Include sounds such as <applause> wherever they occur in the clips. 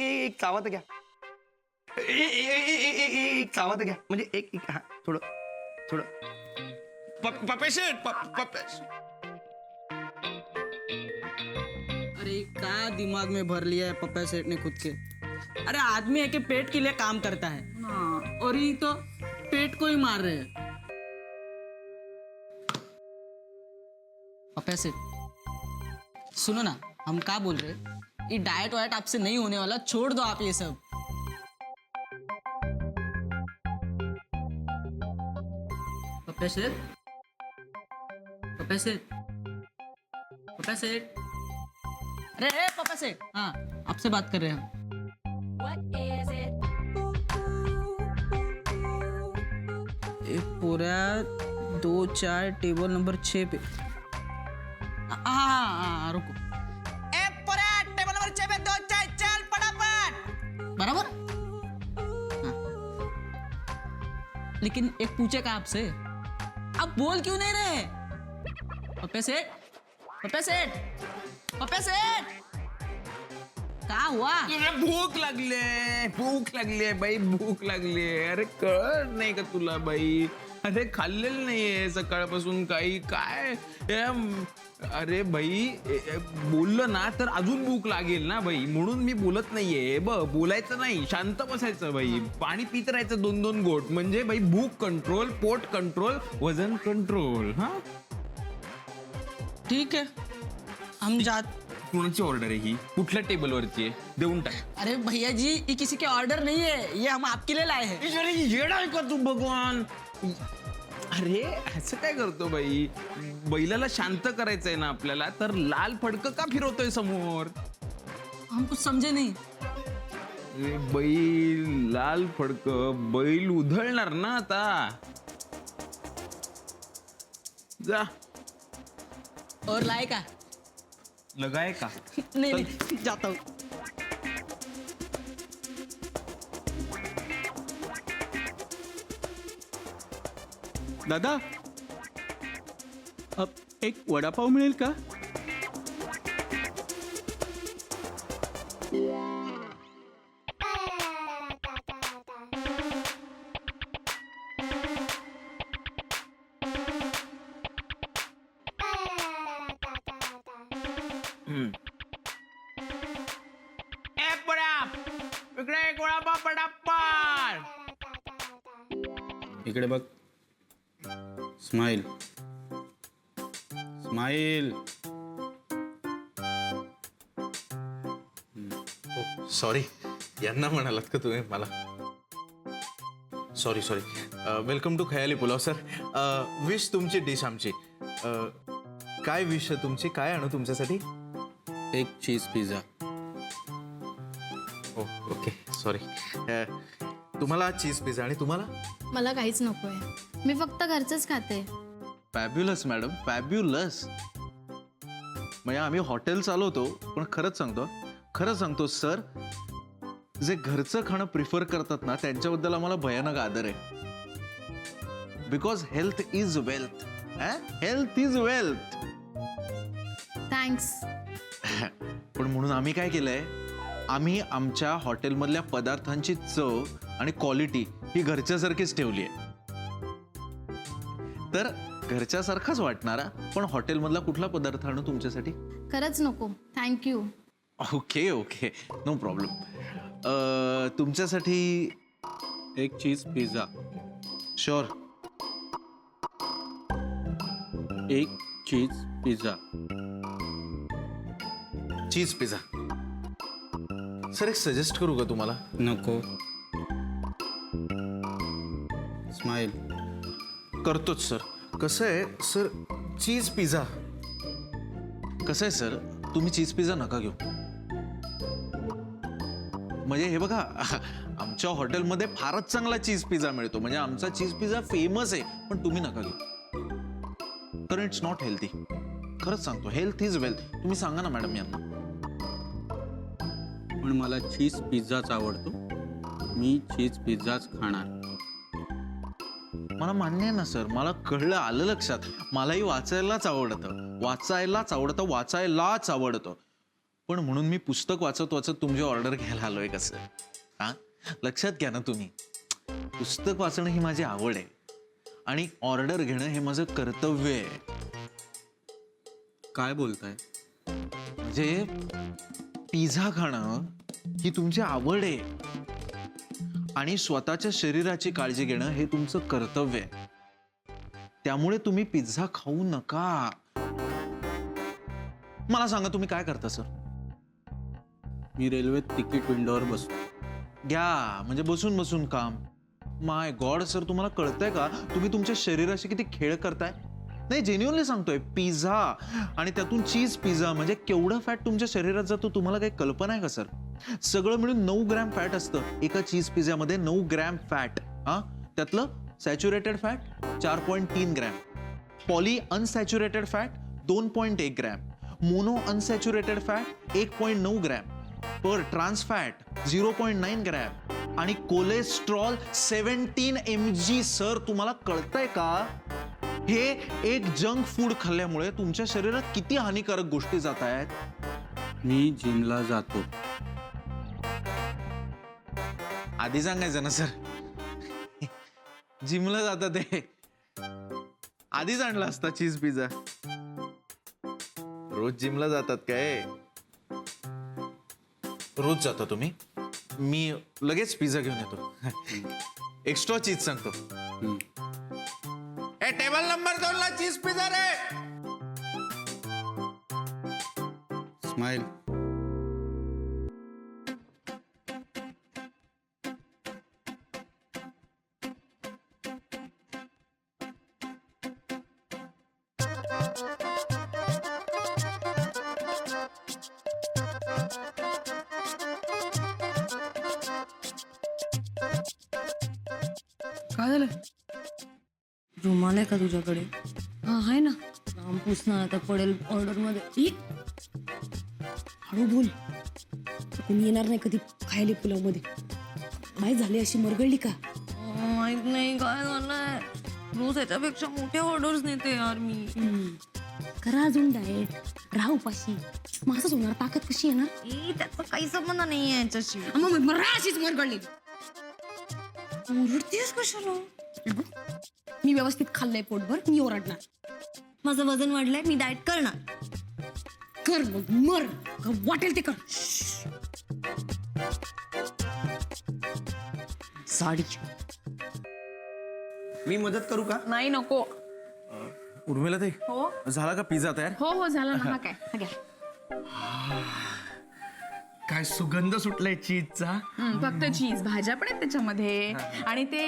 एक चावा तर घ्या एक चावा तर घ्या. म्हणजे एक एक हा थोडं थोडं. प- पप्पे शेट प- पप्पे अरे क्या दिमाग में भर लिया है पप्पा सेठ ने खुद के अरे आदमी है कि पेट के लिए काम करता है? हाँ, और ये तो पेट को ही मार रहे हैं। पप्पा सेठ सुनो ना हम क्या बोल रहे हैं? ये डाइट वाइट आपसे नहीं होने वाला छोड़ दो आप ये सब। अरे ए, पापा से हाँ आपसे बात कर रहे हैं हम। पूरा दो चार टेबल नंबर छः पे। हाँ हाँ हाँ रुको। लेकिन एक पूछेगा आपसे। आप बोल क्यों नहीं रहे? पप्पे सेठ पप्पे सेठ पप्पे सेठ। क्या हुआ? भूख लग भूक भूक लागली बाई भूक लागली अरे कळ नाही का तुला बाई? अरे खाल्लेलं नाहीये सकाळपासून काही. काय? अरे बाई बोललं ना तर अजून भूक लागेल ना बाई? म्हणून मी बोलत नाहीये. ब बोलायचं नाही. शांत बसायचं बाई. पाणी पित राहायचं दोन दोन गोट म्हणजे बाई भूक कंट्रोल पोट कंट्रोल वजन कंट्रोल हा? ठीक है हम जात कोणाची ऑर्डर आहे ही? कुठल्या टेबलवरची आहे? देऊन टाक. अरे भैया जी ये किसी के ऑर्डर नहीं है ये हम आपके लिए लाए हैं. येडा आहे का तू भगवान. अरे असं काय करतो बाई? बैलाला शांत करायचंय ना आपल्याला तर लाल फडक का फिरवतोय समोर? हम कुछ समझे नहीं. अरे बैल लाल फडक बैल उधळणार ना आता. जा. और लाए का? लगाय का? नहीं नहीं जाता हूँ। दादा एक वडापाव मिळेल का? इकडे बघ स्माइल स्माइल सॉरी यांना म्हणालात का तुम्ही? मला. Sorry sorry welcome to Khayali Pulao sir wish तुमची डिश आमची. अ, काय विश आहे तुमची? काय आणू तुमच्यासाठी? एक cheese pizza oh okay sorry तुम्हाला चीज पिझ्झा आणि तुम्हाला? मला काहीच नको आहे मी फक्त घरचंच खाते. फॅब्युलस मॅडम फॅब्युलस म्हणजे आम्ही हॉटेल चालवतो पण खरंच सांगतो खरंच सांगतो सर जे घरचं खाणं प्रिफर करतात ना त्यांच्याबद्दल आम्हाला भयानक आदर आहे. Because health is wealth health is wealth thanks पण म्हणून आम्ही काय केलंय? आम्ही आमच्या हॉटेलमधल्या पदार्थांची चव आणि क्वालिटी ही घरच्यासारखीच ठेवली आहे तर घरच्यासारखाच वाटणारा पण हॉटेलमधला कुठला पदार्थ आणू तुमच्यासाठी? खरंच नको. Thank you okay okay no problem तुमच्यासाठी एक चीज पिझ्झा शुअर एक cheese pizza cheese pizza. Sir एक सजेस्ट करू का तुम्हाला? नको. स्माइल करतोच सर. कसं आहे सर चीज पिझ्झा. कसं आहे सर तुम्ही चीज पिझ्झा नका घेऊ. म्हणजे हे बघा <laughs> आमच्या हॉटेलमध्ये फारच चांगला चीज पिझ्झा मिळतो. म्हणजे आमचा चीज पिझ्झा फेमस आहे पण तुम्ही नका घेऊ. कारण इट्स नॉट हेल्थी खरंच सांगतो हेल्थ इज वेल्थ तुम्ही सांगा ना मॅडम यांना. पण मला चीज पिझ्झाच आवडतो. मी चीज पिझ्झाच खाणार. मला मान्य आहे ना सर. मला कळलं आलं लक्षात. मलाही वाचायलाच आवडतं. वाचायलाच आवडतं वाचायलाच आवडतं. पण म्हणून मी पुस्तक वाचत वाचत तुमची ऑर्डर घ्यायला आलोय कसं हा? लक्षात घ्या ना तुम्ही. पुस्तक वाचणं ही माझी आवड आहे. आणि ऑर्डर घेणं हे माझं कर्तव्य आहे. काय बोलताय? म्हणजे पिझ्झा खाणं ही तुमची आवड आहे. आणि स्वतःच्या शरीराची काळजी घेणं हे तुमचं कर्तव्य आहे. त्यामुळे तुम्ही पिझ्झा खाऊ नका. मला सांगा तुम्ही काय करता सर? मी रेल्वेत तिकीट विंडोवर बसतो. घ्या म्हणजे बसून बसून काम. माय गॉड सर तुम्हाला कळतंय का? तुम्ही तुमच्या शरीराशी किती खेळ करताय? नाही जेन्युअनली सांगतोय पिझ्झा आणि त्यातून चीज पिझ्झा म्हणजे केवढं फॅट तुमच्या शरीरात जातो तुम्हाला काही कल्पना आहे का सर सगळं मिळून नऊ ग्रॅम फॅट असतं. एका चीज पिझ्झामध्ये नऊ ग्रॅम फॅट हा? त्यातलं सॅच्युरेटेड फॅट चार पॉईंट तीन ग्रॅम. पॉली अनसॅच्युरेटेड फॅट दोन पॉईंट एक ग्रॅम. मोनो अनसॅच्युरेटेड फॅट एक पॉईंट नऊ gram. Per trans fat zero point nine gram. आणि cholesterol seventeen M G sir तुम्हाला कळतंय का? हे एक जंक फूड खाल्ल्यामुळे तुमच्या शरीरात किती हानिकारक गोष्टी जात आहेत? मी जिमला जातो. आधी सांगायचं ना सर. जिमला जातात ते. आधीच आणला असता चीज पिझ्झा रोज जिमला जातात काय? रोज जाता तुम्ही? मी लगेच पिझ्झा घेऊन येतो. एक्स्ट्रा चीज सांगतो. ए टेबल नंबर दोन ला चीज पिझ्झा रे. स्माइल रुमाल आहे का तुझ्याकडे? हा आहे ना. लांब पुसणार आता पडेल ऑर्डरमध्ये ई! हळू बोल. कोणी येणार नाही कधी खायला पुलावमध्ये माहीत झाली अशी मरगळली का? माहीत नाही काय झालंय. रोज याच्यापेक्षा मोठ्या ऑर्डर्स नेते यार मी. करा अजून डाएट राहा उपाशी. मग असंच होणार ताकद कशी येणार? त्याचा काही संबंध नाही आहे याच्याशी. मग राहा अशीच मरगळली. ओरडतेस कशाला? मी व्यवस्थित खाल्लंय पोटभर मी ओरडणार. माझं वजन वाढलंय मी डाएट करणार. कर मग मर. का वाटेल ते कर. साडी मी मदत करू का? नाही नको. उर्मिला ते हो. झाला का पिझ्झा तयार? हो हो झालं ना हा काय? हा घ्या. काय सुगंध सुटलाय चीजचा? हं, फक्त चीज. भाज्या पण आहेत त्याच्यामध्ये. आणि ते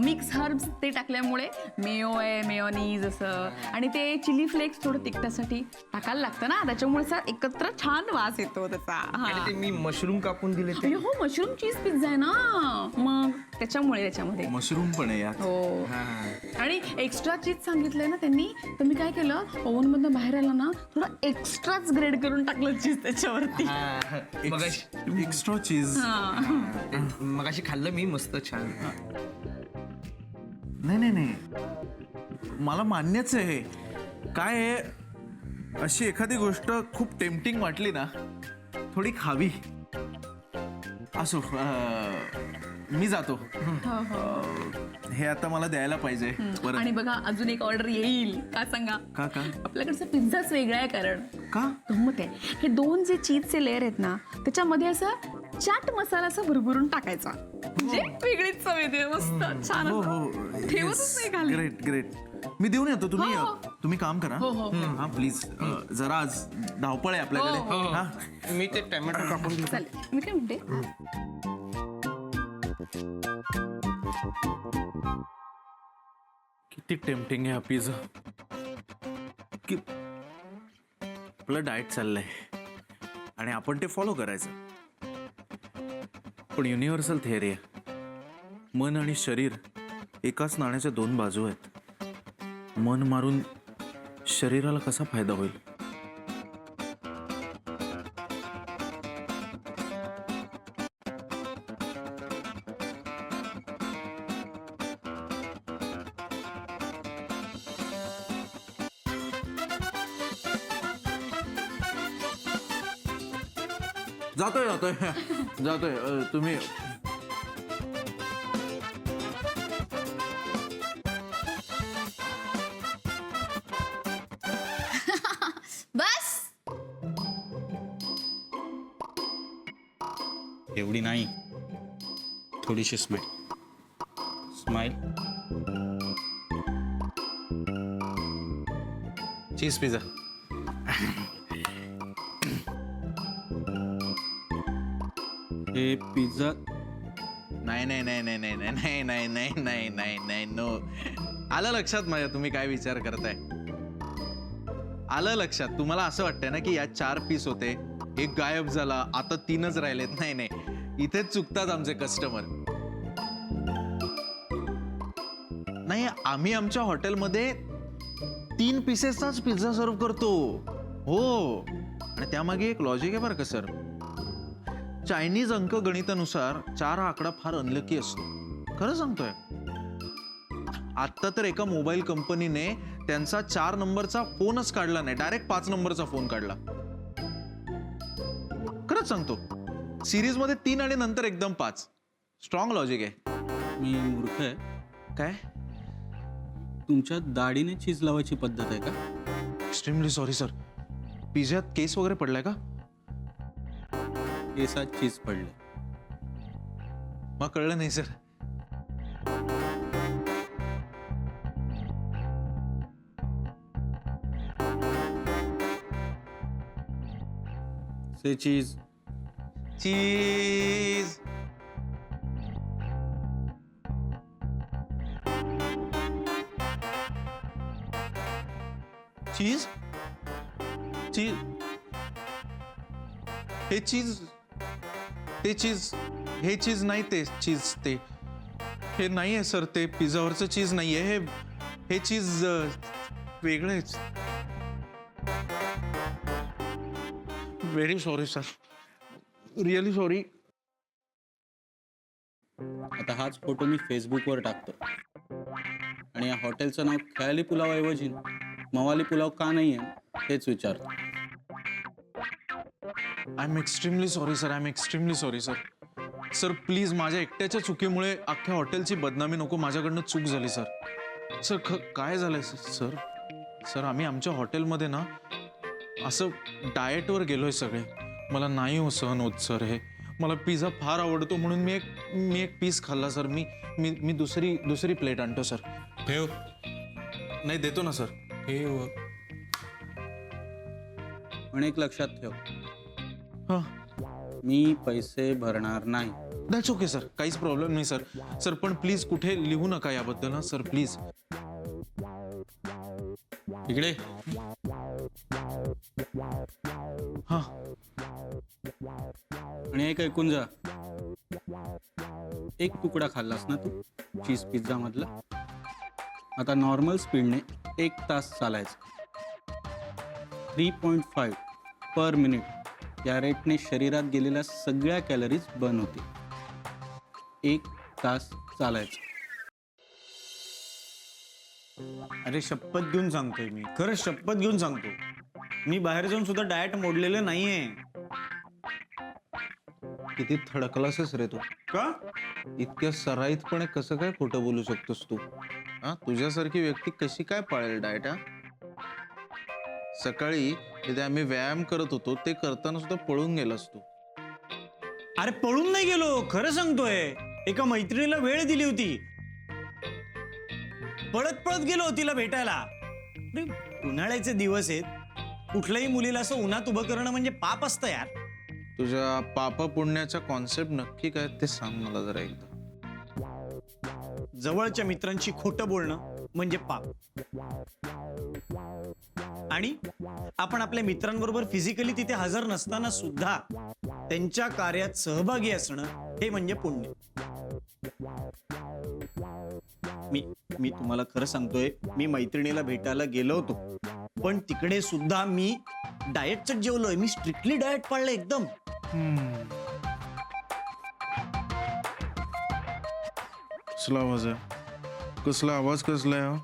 मिक्स हर्ब्स ते टाकल्यामुळे मेयो आहे मेयोनीज असं. आणि ते चिली फ्लेक्स थोडं तिखटासाठी टाकायला लागतं ना? त्याच्यामुळे असा एकत्र छान वास येतो त्याचा. हा. ते मी मशरूम कापून दिले ते. हो मशरूम चीज पिझ्झा आहे ना? मग त्याच्यामुळे त्याच्यामध्ये. मशरूम पण आहे यात. हो. आणि एक्स्ट्रा चीज सांगितलंय ना त्यांनी तर मी काय केलं? ओव्हन मधनं बाहेर आला ना थोडं एक्स्ट्राच ग्रेड करून टाकलं चीज त्याच्यावरती. मगाशी एक्स्ट्रा चीज मगाशी खाल्लं मी मस्त छान. नाही नाही नाही. मला मान्यच आहे. काय आहे अशी एखादी गोष्ट खूप टेम्पटिंग वाटली ना थोडी खावी. असो अं, मी जातो. अं, हे आता मला द्यायला पाहिजे परत. आणि बघा अजून एक ऑर्डर येईल. का सांगा? का का? आपल्याकडचा पिझ्झाच वेगळा आहे कारण. का? गंमत आहे. हे दोन जे चीजचे लेअर आहेत ना त्याच्यामध्ये असं चाट मसाला असा भरभरून टाकायचा. म्हणजे वेगळीच चव येते मस्त छान हो असं. हो ठेवतच नाही खाली. ग्रेट ग्रेट मी देऊन येतो तुम्ही हो, हो. तुम्ही काम करा. हो, हो, हा. प्लीज जरा आज धावपळ आहे आपल्याकडे. हो, हा. मी ते टॅमॅटो कापून घेतो. चालेल. मी काय म्हणते? किती टेम्पटिंग आहे हा पिझ्झा कि आपलं डाएट चाललंय. आणि आपण ते फॉलो करायचं. पण युनिव्हर्सल थिअरी आहे. मन आणि शरीर एकाच नाण्याच्या दोन बाजू आहेत. मन मारून शरीराला कसा फायदा होईल? जातोय जातोय. जातोय. अ, तुम्ही <laughs> बस. एवढी नाही. थोडीशी स्माईल स्माईल चीज पिझ्झा हे पिझ्झा नाही नाही नाही नाही नाही नाही नाही नाही नाही नाही नाही नाही नो आलं लक्षात माझ्या तुम्ही काय विचार करताय आलं लक्षात तुम्हाला असं वाटतंय ना की यात चार पीस होते एक गायब झाला आता तीनच राहिलेत नाही नाही इथेच चुकतात आमचे कस्टमर नाही आम्ही आमच्या हॉटेलमध्ये तीन पीसेसचाच पिझ्झा सर्व करतो हो आणि त्यामागे एक लॉजिक आहे बरं का सर चायनीज अंक गणितानुसार चार हा आकडा फार अनलकी असतो. खरं सांगतोय. आत्ता तर एका मोबाईल कंपनीने त्यांचा चार नंबरचा फोनच काढला नाही. डायरेक्ट पाच नंबरचा फोन काढला. खरंच सांगतो. सिरीजमध्ये तीन आणि नंतर एकदम पाच. स्ट्रॉंग लॉजिक आहे. मी मूर्ख आहे. काय? तुमच्या दाढीने चीज लावायची पद्धत आहे का? एक्स्ट्रीमली सॉरी सर पिझ्यात केस वगैरे पडलाय का? केसात चीज पडलं. मग कळलं नाही सर. से चीज. चीज. चीज? चीज. हे चीज ते चीज हे चीज नाही ते चीज ते. हे नाही आहे सर ते पिझ्झावरचं चीज नाही आहे हे हे चीज वेगळेच. वेगळं आहे very sorry sir really sorry आता हाच फोटो मी फेसबुकवर टाकतो. आणि या हॉटेलचं नाव खयाली पुलावऐवजी मवाली पुलाव का नाही आहे तेच विचारतो. I am extremely sorry sir I am extremely sorry sir sir please माझ्या एकट्याच्या चुकीमुळे अख्ख्या हॉटेलची बदनामी नको. माझ्याकडनं चूक झाली सर सर ख काय झालंय सर सर आम्ही आमच्या हॉटेलमध्ये ना असं डाएटवर गेलोय सगळे. मला नाही हो सहन होत सर हे. मला पिझ्झा फार आवडतो म्हणून मी एक मी एक पीस खाल्ला सर मी मी मी दुसरी दुसरी प्लेट आणतो सर ठेव. नाही देतो ना सर ठेव. पण एक लक्षात ठेव. हां. मी पैसे भरणार नाही. दॅट्स ओके सर काहीच प्रॉब्लेम नाही सर सर पण प्लीज कुठे लिहू नका याबद्दल ना सर प्लीज इकडे. हां. आणि एक ऐकून जा. एक तुकडा खाल्लास ना तू चीज पिझ्झा मधला? आता नॉर्मल स्पीडने एक तास चालायचं. Three point five per minute या रेटने शरीरात गेलेल्या सगळ्या कॅलरीज बर्न होतील. एक तास चालायचं. अरे शपथ घेऊन सांगतोय मी. खरंच शपथ घेऊन सांगतो. मी बाहेर जाऊन सुद्धा डाएट मोडलेलं नाहीये. किती थडकलासच रे तू. का? इतक्या सराईतपणे कसं काय खोटं बोलू शकतोस तू? हा? तुझ्यासारखी व्यक्ती कशी काय पाळेल डाएट हा? सकाळी तिथे आम्ही व्यायाम करत होतो ते करताना सुद्धा पळून गेलास तू अरे पळून नाही गेलो. खरं सांगतोय. एका मैत्रिणीला वेळ दिली होती. पळत पळत गेलो तिला भेटायला. अरे, उन्हाळ्याचे दिवस आहेत. कुठल्याही मुलीला असं उन्हात उभं करणं म्हणजे पाप असतं यार. तुझ्या पापा पुण्याचा कॉन्सेप्ट नक्की काय ते सांग मला जरा एकदा. जवळच्या मित्रांशी खोटं बोलणं म्हणजे पाप. आणि आपण आपल्या मित्रांबरोबर फिजिकली तिथे हजर नसताना सुद्धा त्यांच्या कार्यात सहभागी असणं हे म्हणजे पुण्य. मी मी तुम्हाला खरं सांगतोय मी मैत्रिणीला भेटायला गेलो होतो. पण तिकडे सुद्धा मी डाएटच जेवलोय. मी स्ट्रिक्टली डाएट पाळलं एकदम. कसला आवाज आहे कसला आवाज कसला आहे हा?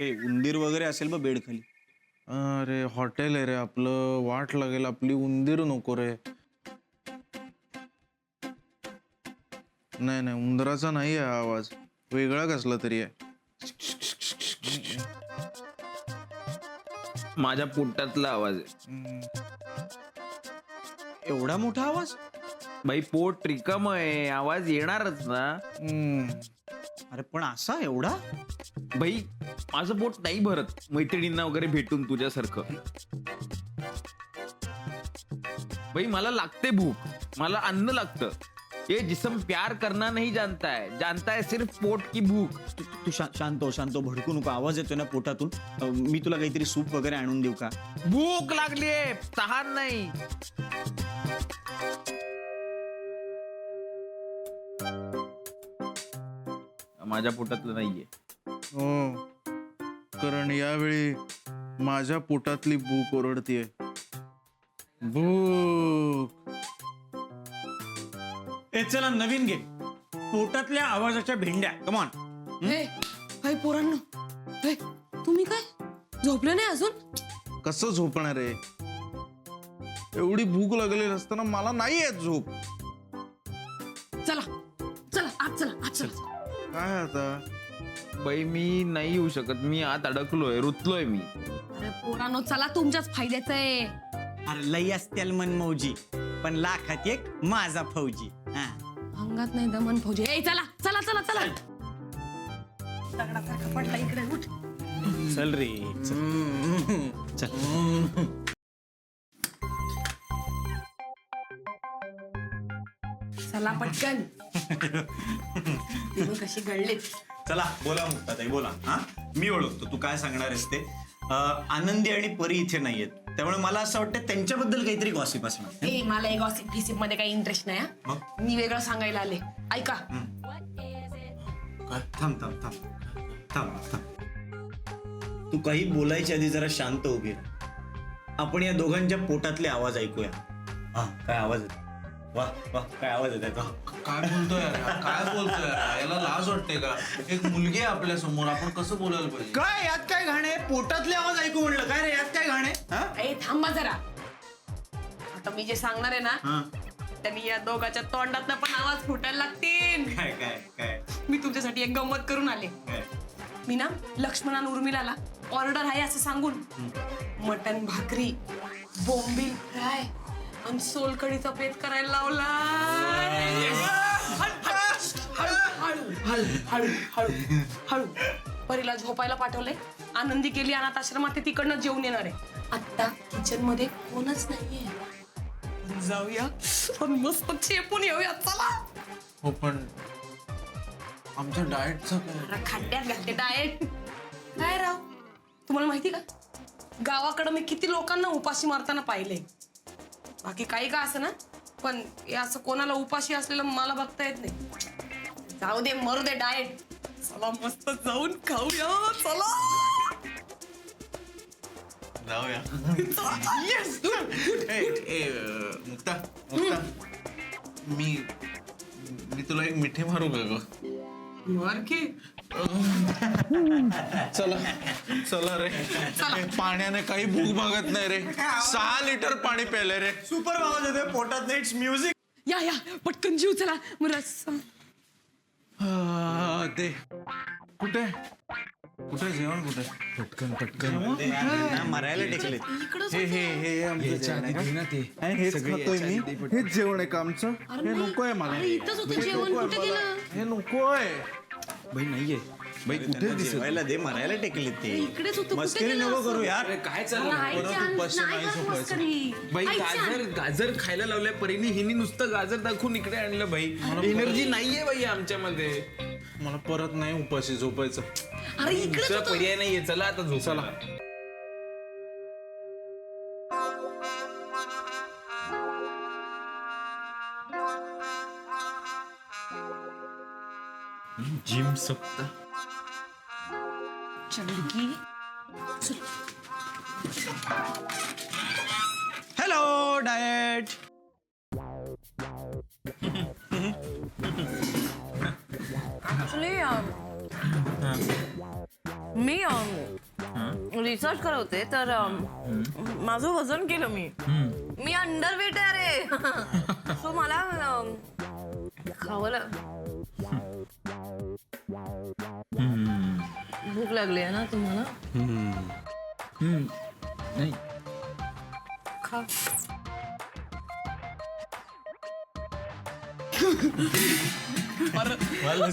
हे उंदीर वगैरे असेल बघ बेड खाली अरे हॉटेल आहे रे आपलं. वाट लागेल आपली. उंदीर नको रे. नाही नाही उंदराचा नाही आहे हा आवाज. वेगळा कसला तरी आहे. माझ्या पोटातला आवाज आहे. एवढा मोठा आवाज? बाई पोट रिकाम आहे आवाज येणारच ना. हम्म. अरे पण असा एवढा? बाई माझं पोट नाही भरत. मैत्रिणींना वगैरे भेटून तुझ्यासारखं. बाई मला लागते भूक. मला अन्न लागतं. ये जिसम प्यार करना नहीं जानता है जानता है सिर्फ पोट की भूक. तू तू शा- शांत हो शांत हो. भडकू नको. आवाज येतोय ना पोटातून. अं, मी तुला काहीतरी सूप वगैरे आणून देऊ का? भूक लागलीये. तहान नाही. माझ्या पोटातलं नाहीये. हो. कारण यावेळी माझ्या पोटातली भूक ओरडतीये. भूक. ए चला नवीन घे. पोटातल्या आवाजाच्या भेंड्या. कमॉन हे काय पोरांनो? हे, तुम्ही काय? झोपले नाही अजून? कसं झोपणार आहे? एवढी भूक लागलेली असताना मला नाही येत झोप. चला चला आज चला आज चला. काय आता? बाई मी नाही येऊ शकत. मी आत अडकलोय रुतलोय मी. अरे पोरांनो चला तुमच्याच फायद्याचं आहे. अरे लई असतील मन मौजी पण लाखात एक माझा फौजी. हा. अंगात नाही दमन फौजी. ए चला चला चला चला. दगडासारखा पडला इकडे उठ. चल रे चल. चल पटकन. <laughs> तुम्ही कशी गळलेत. चला बोला मुक्ताताई बोला. हा? मी ओळखतो तू काय सांगणार आहेस ते? अं, आनंदी आणि परी इथे नाहीयेत. त्यामुळे मला असं वाटतं त्यांच्याबद्दल काहीतरी गॉसिप असणार ए मला एक गॉसिप फिसिपमध्ये काही इंटरेस्ट नाही हा. मग? मी वेगळं सांगायला आले. ऐका. काय? थांब थांब थांब. थांब थांब. तू काही बोलायच्या आधी जरा शांत उभी राहा. आपण या दोघांच्या पोटातले आवाज ऐकूया. हा काय आवाज येतो वा वा काय आवाज येत तो? काय बोलतोय यार? काय बोलतोय यार? याला लाज वाटते का? एक मुलगी आहे आपल्यासमोर आपण कसं बोलायला पाहिजे? काय यात काय घाणे पोटातले आवाज ऐकू म्हणलं. काय रे यात काय घाणे हा? ए थांबा जरा. आता मी जे सांगणार आहे ना हा. त्यांनी या दोघांच्या तोंडात पण आवाज फुटायला लागतील. काय काय काय? मी तुमच्यासाठी एक गंमत करून आले. काय? मी ना लक्ष्मणान उर्मिलाला ऑर्डर आहे असं सांगून. मटन भाकरी बोंबील फ्राय आणि सोलकडीचा पेत करायला लावला। हळू हळू हळू हळू हळू. परीला झोपायला पाठवलंय. आनंदी केली अनाथ आश्रमात ते तिकडनं जेवून येणार आहे. आता किचनमध्ये कोणच नाहीये. जाऊया. आणि मस्त चेपून येऊया. चला. हो पण आमच्या डाएटचं काय? खड्ड्यात घालते डाएट काय राव? तुम्हाला माहिती का? गावाकडं मी किती लोकांना उपाशी मारताना पाहिले बाकी काही का असं ना? पण हे असं कोणाला उपाशी असलेलं मला बघता येत नाही. जाऊ दे मरू दे डाएट चला मस्त जाऊन खाऊया. चला. जाऊया. Yes. ए, ए, अ, मुक्ता मुक्ता. मी मी तुला एक मिठी मारू का ग? मार की. चला चला रे. पाण्याने काही भूक भागत नाही रे. सहा लिटर पाणी प्यायलंय रे. सुपर आवाज येतोय पोटात इट्स म्युझिक या या. पटकन जीव चला. मग रस्सा. हा, ते कुठे? कुठे? जेवण कुठे? पटकन पटकन. मरायला टेकले हे हे हे आमचं जेवण आहे का? आणि हेच खातोय मी. हेच जेवण आहे का आमचं? हे नकोय मला. इथंच होतं जेवण कुठे गेलं? हे नकोय बाई नाहीये. बाई कुठे दिसत? जेवायला दे मरायला टेकले ते. इकडेच होतं, कुठे मस्करी गेलं नको असं? करू यार. काय चाललं? नाही बाई गाजर गाजर खायला लावलंय परीने हिने नुसतं गाजर दाखवून इकडे आणलं बाई. एनर्जी नाहीये बाई आमच्यामध्ये. मला परत नाही उपाशी झोपायचं. अरे इकडेच दुसरा पर्याय नाहीये चला आता झोप चला जिम सप्ताह चंडकी हॅलो डाएट Actually, um, मी um, रिसर्च करत होते तर अम, माझं वजन केलं मी. मी अंडरवेट आहे रे. <laughs> सो मला अम, खावं लाग भूक लागली आहे ना तुम्हाला? नाही. खा.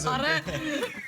अरे